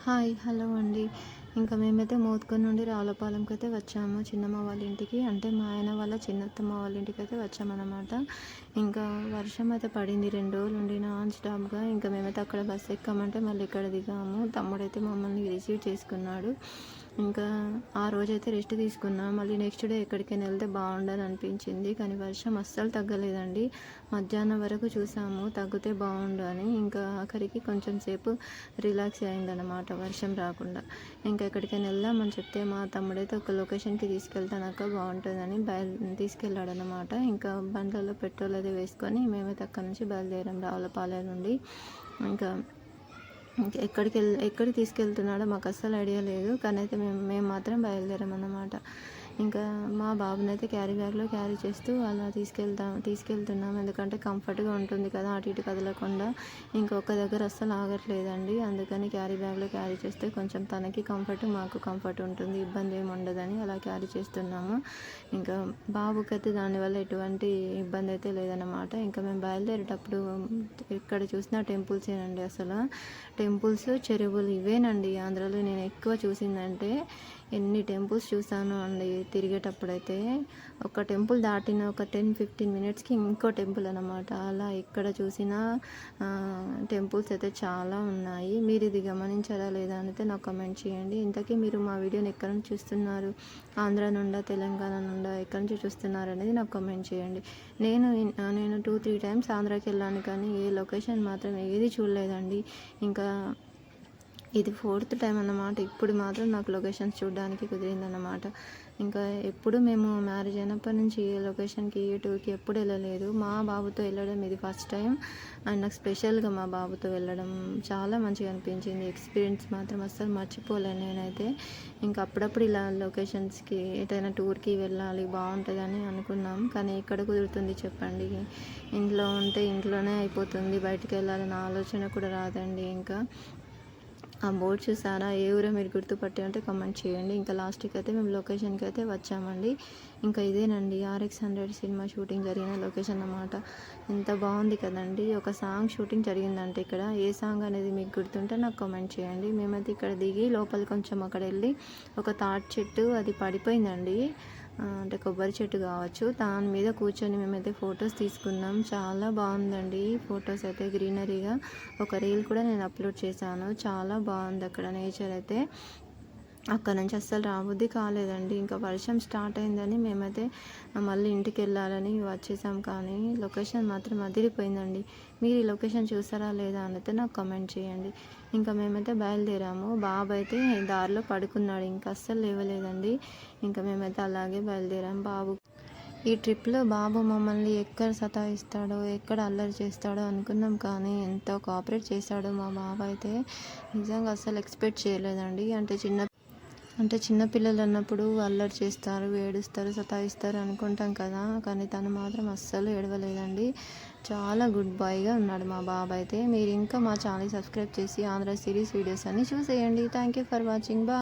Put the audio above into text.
Hi hello అండి. ఇంకా మేమైతే మోత్కొని నుండి రావులపాలెంకి అయితే వచ్చాము. చిన్నమ్మ వాళ్ళ ఇంటికి. అంటే మా ఆయన వాళ్ళ చిన్నత్తమ్మ వాళ్ళ ఇంటికి అయితే వచ్చామన్నమాట. ఇంకా వర్షం అయితే పడింది. రెండు రోజులు ఉండి నాన్ స్టాప్గా ఇంకా మేమైతే అక్కడ బస్సు ఎక్కామంటే మళ్ళీ ఇక్కడ దిగాము. తమ్ముడైతే మమ్మల్ని రిసీవ్ చేసుకున్నాడు. ఇంకా ఆ రోజైతే రెస్ట్ తీసుకున్నా. మళ్ళీ నెక్స్ట్ డే ఎక్కడికైనా వెళ్తే బాగుండదు అనిపించింది కానీ వర్షం అస్సలు తగ్గలేదండి. మధ్యాహ్నం వరకు చూసాము తగ్గితే బాగుండు అని. ఇంకా ఆఖరికి కొంచెం సేపు రిలాక్స్ అయిందన్నమాట వర్షం రాకుండా. ఇంకా ఎక్కడికైనా వెళ్దామని చెప్తే మా తమ్ముడైతే ఒక లొకేషన్కి తీసుకెళ్తానక్క బాగుంటుందని బయలు తీసుకెళ్ళాడు అనమాట ఇంకా బండ్లలో పెట్రోల్ అది వేసుకొని మేమైతే అక్కడ నుంచి బయలుదేరాం రావులపాలెం నుండి. ఇంకా ఎక్కడికి వెళ్ళి ఎక్కడికి తీసుకెళ్తున్నాడో మాకు అస్సలు ఐడియా లేదు. కానీ అయితే మేము మేము మాత్రం బయలుదేరాం అన్నమాట ఇంకా మా బాబుని అయితే క్యారీ బ్యాగ్లో క్యారీ చేస్తూ అలా తీసుకెళ్తాం తీసుకెళ్తున్నాం. ఎందుకంటే కంఫర్ట్గా ఉంటుంది కదా అటు ఇటు కదలకుండా. ఇంకొక దగ్గర అస్సలు ఆగట్లేదండి. అందుకని క్యారీ బ్యాగ్లో క్యారీ చేస్తే కొంచెం తనకి కంఫర్ట్ మాకు కంఫర్ట్ ఉంటుంది. ఇబ్బంది ఏమి ఉండదని అలా క్యారీ చేస్తున్నాము. ఇంకా బాబుకైతే దానివల్ల ఎటువంటి ఇబ్బంది అయితే లేదన్నమాట. ఇంకా మేము బయలుదేరేటప్పుడు ఇక్కడ చూసిన టెంపుల్సేనండి అసలు. టెంపుల్స్ చెరువులు ఇవేనండి. ఆంధ్రాలో నేను ఎక్కువ చూసిందంటే ఎన్ని టెంపుల్స్ చూసాను అండి తిరిగేటప్పుడైతే. ఒక టెంపుల్ దాటిన ఒక టెన్ ఫిఫ్టీన్ మినిట్స్కి ఇంకో టెంపుల్ అనమాట అలా ఎక్కడ చూసినా టెంపుల్స్ అయితే చాలా ఉన్నాయి. మీరు ఇది గమనించారా లేదా అయితే నాకు కమెంట్ చేయండి. ఇంతకీ మీరు మా వీడియోని ఎక్కడ నుంచి చూస్తున్నారు? ఆంధ్ర నుండా తెలంగాణ నుండా ఎక్కడి నుంచి చూస్తున్నారు అనేది నాకు కమెంట్ చేయండి. నేను నేను టూ త్రీ టైమ్స్ ఆంధ్రాకి వెళ్ళాను కానీ ఏ లొకేషన్ మాత్రం ఏది చూడలేదండి. ఇంకా ఇది ఫోర్త్ టైం అన్నమాట. ఇప్పుడు మాత్రం నాకు లొకేషన్స్ చూడడానికి కుదిరిందన్నమాట. ఇంకా ఎప్పుడు మేము మ్యారేజ్ అయినప్పటి నుంచి ఏ లొకేషన్కి ఏ టూర్కి ఎప్పుడు వెళ్ళలేదు. మా బాబుతో వెళ్ళడం ఇది ఫస్ట్ టైం. అండ్ నాకు స్పెషల్గా మా బాబుతో వెళ్ళడం చాలా మంచిగా అనిపించింది. ఎక్స్పీరియన్స్ మాత్రం అస్సలు మర్చిపోలేను నేనైతే. ఇంకా అప్పుడప్పుడు ఇలా లొకేషన్స్కి ఏదైనా టూర్కి వెళ్ళాలి బాగుంటుందని అనుకున్నాం. కానీ ఎక్కడ కుదురుతుంది చెప్పండి. ఇంట్లో ఉంటే ఇంట్లోనే అయిపోతుంది. బయటికి వెళ్ళాలన్న ఆలోచన కూడా రాదండి ఇంకా. ఆ బోర్డ్ చూసారా? ఏ ఊరో మీరు గుర్తుపట్టి అంటే కమెంట్ చేయండి. ఇంకా లాస్ట్కి అయితే మేము లొకేషన్కి అయితే వచ్చామండి. ఇంకా ఇదేనండి ఆర్ఎక్స్ హండ్రెడ్ సినిమా షూటింగ్ జరిగిన లొకేషన్ అన్నమాట. ఎంత బాగుంది కదండి. ఒక సాంగ్ షూటింగ్ జరిగిందంటే ఇక్కడ. ఏ సాంగ్ అనేది మీకు గుర్తుంటే నాకు కామెంట్ చేయండి. మేమైతే ఇక్కడ దిగి లోపల కొంచెం అక్కడ వెళ్ళి ఒక తాటి చెట్టు అది పడిపోయిందండి. అంటే కొబ్బరి చెట్టు కావచ్చు. దాని మీద కూర్చొని మేమైతే ఫొటోస్ తీసుకున్నాం. చాలా బాగుందండి ఫొటోస్ అయితే గ్రీనరీగా. ఒక రీల్ కూడా నేను అప్లోడ్ చేశాను. చాలా బాగుంది అక్కడ నేచర్ అయితే. అక్కడ నుంచి అస్సలు రాబుద్ది కాలేదండి. ఇంకా వర్షం స్టార్ట్ అయిందని మేమైతే మళ్ళీ ఇంటికి వెళ్ళాలని వచ్చేసాం కానీ లొకేషన్ మాత్రం అదిరిపోయిందండి. మీరు ఈ లొకేషన్ చూసారా లేదా అయితే నాకు కమెంట్ చేయండి. ఇంకా మేమైతే బయలుదేరాము. బాబు అయితే దారిలో పడుకున్నాడు. ఇంకా అస్సలు లేవలేదండి. ఇంకా మేమైతే అలాగే బయలుదేరాం బాబు. ఈ ట్రిప్లో బాబు మమ్మల్ని ఎక్కడ సతాయిస్తాడో ఎక్కడ అల్లరి చేస్తాడో అనుకున్నాం కానీ ఎంతో కోఆపరేట్ చేశాడో మా బాబు అయితే నిజంగా అస్సలు ఎక్స్పెక్ట్ చేయలేదండి. అంటే చిన్న అంటే చిన్నపిల్లలు అన్నప్పుడు అల్లరి చేస్తారు ఏడుస్తారు సతాయిస్తారు అనుకుంటాం కదా. కానీ తను మాత్రం అస్సలు ఏడవలేదండి. చాలా గుడ్ బాయ్గా ఉన్నాడు మా బాబు అయితే. మీరు ఇంకా మా ఛానల్ సబ్స్క్రైబ్ చేసి ఆంధ్ర సిరీస్ వీడియోస్ అన్ని చూసేయండి. Thank you for watching. బా